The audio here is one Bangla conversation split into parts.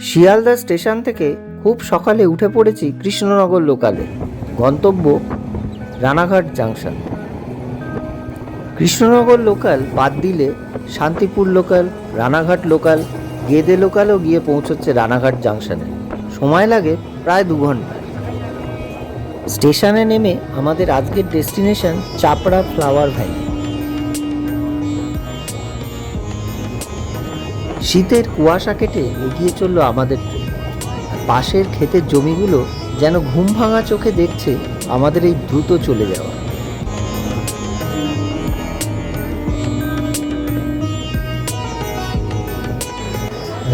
শিয়ালদা স্টেশন থেকে খুব সকালে উঠে পড়েছি কৃষ্ণনগর লোকালে। গন্তব্য রানাঘাট জাংশন। কৃষ্ণনগর লোকাল বাদ দিলে শান্তিপুর লোকাল, রানাঘাট লোকাল, গেদে লোকালও গিয়ে পৌঁছচ্ছে রানাঘাট জাংশনে। সময় লাগে প্রায় দু ঘণ্টা। স্টেশনে নেমে আমাদের আজকের ডেস্টিনেশন চাপড়া ফ্লাওয়ার ভ্যালি শীতের কুয়াশা কেটে এগিয়ে চলল আমাদের ট্রেন। পাশের ক্ষেতের জমিগুলো যেন ঘুম ভাঙা চোখে দেখছে আমাদের এই দ্রুত চলে যাওয়া।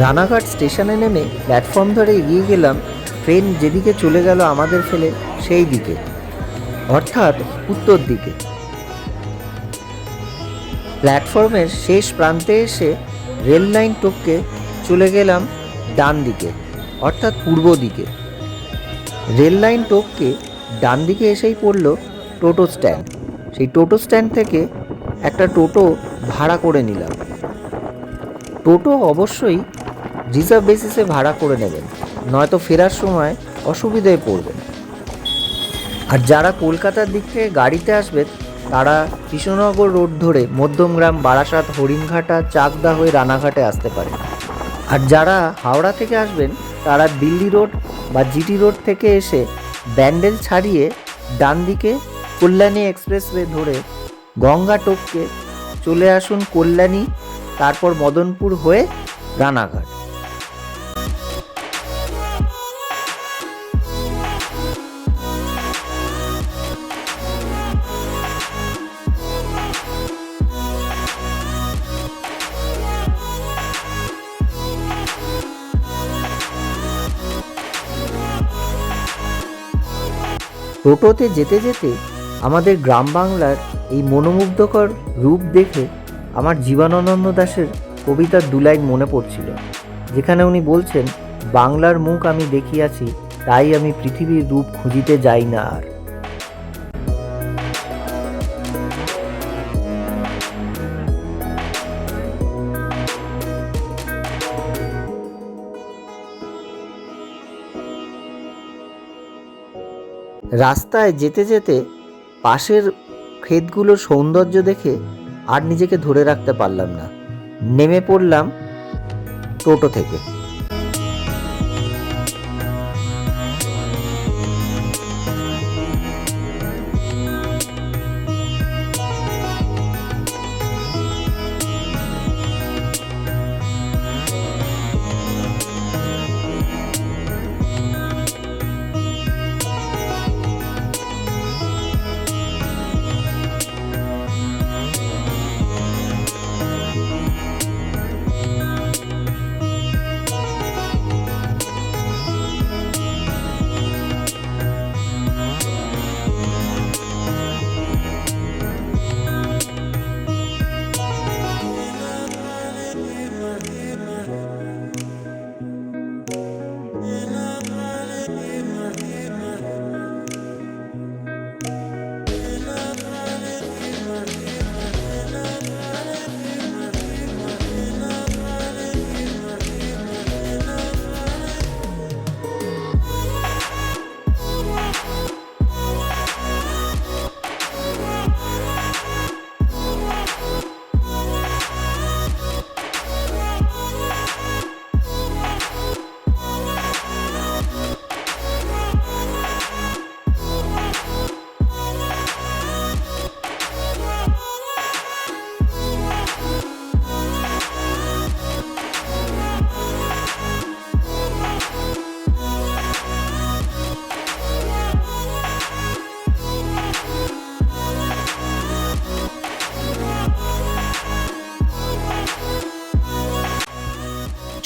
রানাঘাট স্টেশনে নেমে প্ল্যাটফর্ম ধরে এগিয়ে গেলাম, ট্রেন যেদিকে চলে গেল আমাদের ফেলে সেই দিকে, অর্থাৎ উত্তর দিকে। প্ল্যাটফর্মের শেষ প্রান্তে এসে রেল লাইন টপকে চলে গেলাম ডান দিকে, অর্থাৎ পূর্ব দিকে। রেল লাইন টপকে ডান দিকে এসেই পড়ল টোটো স্ট্যান্ড। সেই টোটো স্ট্যান্ড থেকে একটা টোটো ভাড়া করে নিলাম। টোটো অবশ্যই রিজার্ভ বেসিসে ভাড়া করে নেবেন, নয়তো ফেরার সময় অসুবিধায় পড়বেন। আর যারা কলকাতার দিক থেকে গাড়িতে আসবেন তারা কৃষ্ণনগর রোড ধরে মধ্যমগ্রাম, বারাসাত, হরিণঘাটা, চাকদা হয়ে রানাঘাটে আসতে পারে। আর যারা হাওড়া থেকে আসবেন, তারা দিল্লি রোড বা জিটি রোড থেকে এসে ব্যান্ডেল ছাড়িয়ে ডান দিকে কল্যাণী এক্সপ্রেসওয়ে ধরে গঙ্গা টোপকে চলে আসুন কল্যাণী, তারপর মদনপুর হয়ে রানাঘাট। টোটোতে যেতে যেতে আমাদের গ্রাম বাংলার এই মনোমুগ্ধকর রূপ দেখে আমার জীবনানন্দ দাশের কবিতার দুলাইন মনে পড়ছিল, যেখানে উনি বলছেন, বাংলার মুখ আমি দেখিয়াছি, তাই আমি পৃথিবীর রূপ খুঁজিতে যাই না আর। রাস্তায় যেতে যেতে পাশের ক্ষেতগুলোর সৌন্দর্য দেখে আর নিজেকে ধরে রাখতে পারলাম না। নেমে পড়লাম টোটো থেকে।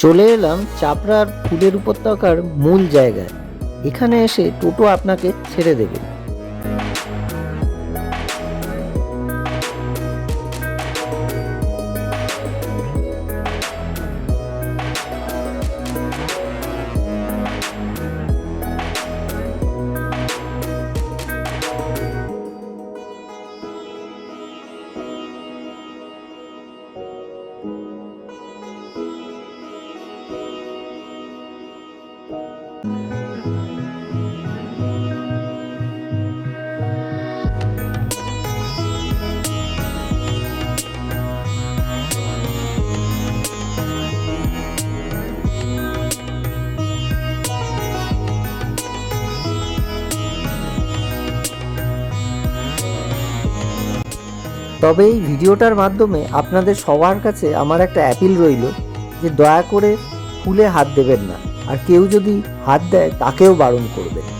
চলে এলাম চাপড়ার ফুলের উপত্যকার মূল জায়গায়। এখানে এসে টোটো আপনাকে ছেড়ে দেবে। তবে এই ভিডিওটার মাধ্যমে আপনাদের সবার কাছে আমার একটা অ্যাপিল রইল যে দয়া করে ফুলে হাত দেবেন না। আর কেউ যদি হাত দেয়, তাকেও বারণ করবেন।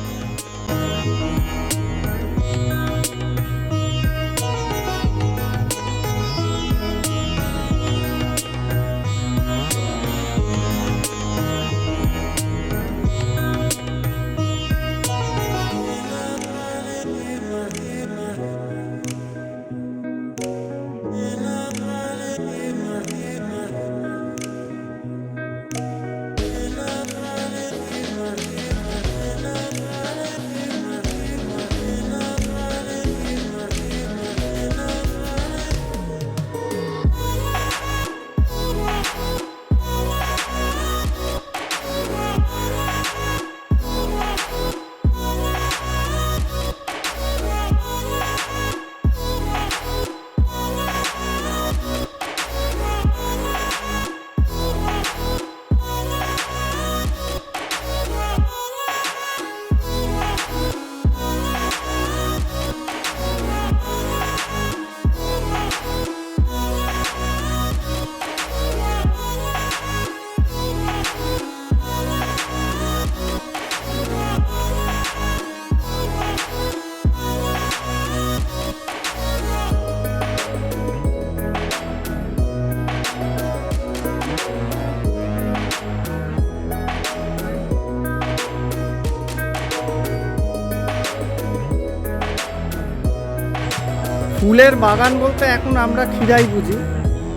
ফুলের বাগান বলতে এখন আমরা খিরাই বুঝি।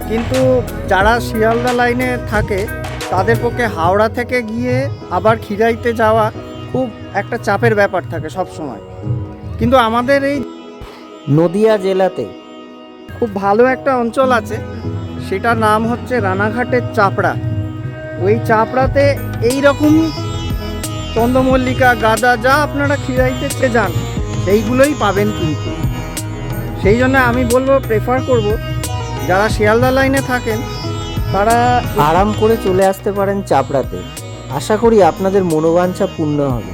কিন্তু যারা শিয়ালদা লাইনে থাকে, তাদের পক্ষে হাওড়া থেকে গিয়ে আবার খিরাইতে যাওয়া খুব একটা চাপের ব্যাপার থাকে সব সময় কিন্তু আমাদের এই নদিয়া জেলাতে খুব ভালো একটা অঞ্চল আছে, সেটার নাম হচ্ছে রানাঘাটের চাপড়া। ওই চাপড়াতে এই রকম চন্দ্রমল্লিকা, গাঁদা যা আপনারা খিরাইতে যান, সেইগুলোই পাবেন কিন্তু। সেই জন্য আমি বলব প্রেফার করব, যারা শিয়ালদা লাইনে থাকেন, তারা আরাম করে চলে আসতে পারেন চাপড়াতে। আশা করি আপনাদের মনোবাঞ্ছা পূর্ণ হবে।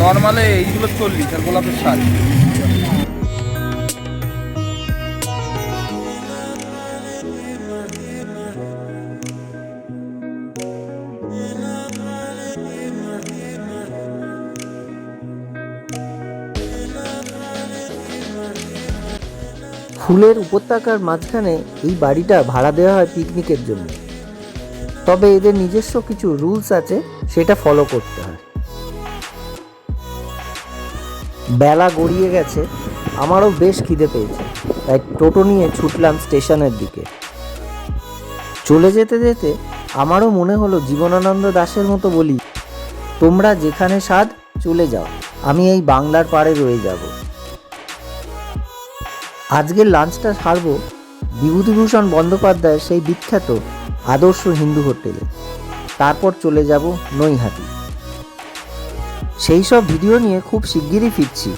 নর্মালে এইগুলো চল্লিশ আর গোলাপের ষাট। ফুলের উপত্যকার মাঝখানে এই বাড়িটা ভাড়া দেওয়া হয় পিকনিকের জন্য। তবে এদের নিজস্ব কিছু রুলস আছে, সেটা ফলো করতে হয়। বেলা গড়িয়ে গেছে, আমারও বেশ খিদে পেয়েছে। তাই টোটো নিয়ে ছুটলাম স্টেশনের দিকে। চলে যেতে যেতে আমারও মনে হলো জীবনানন্দ দাশের মতো বলি, তোমরা যেখানে স্বাদ, চলে যাও। আমি এই বাংলার পাড়ে রয়ে যাব। আজকের লাঞ্চটা সারবো বিভূতিভূষণ বন্দ্যোপাধ্যায়ের সেই বিখ্যাত আদর্শ হিন্দু হোটেলে। তারপর চলে যাব নৈহাটি। সেই সব ভিডিও নিয়ে খুব শিগগিরই ফিরছি।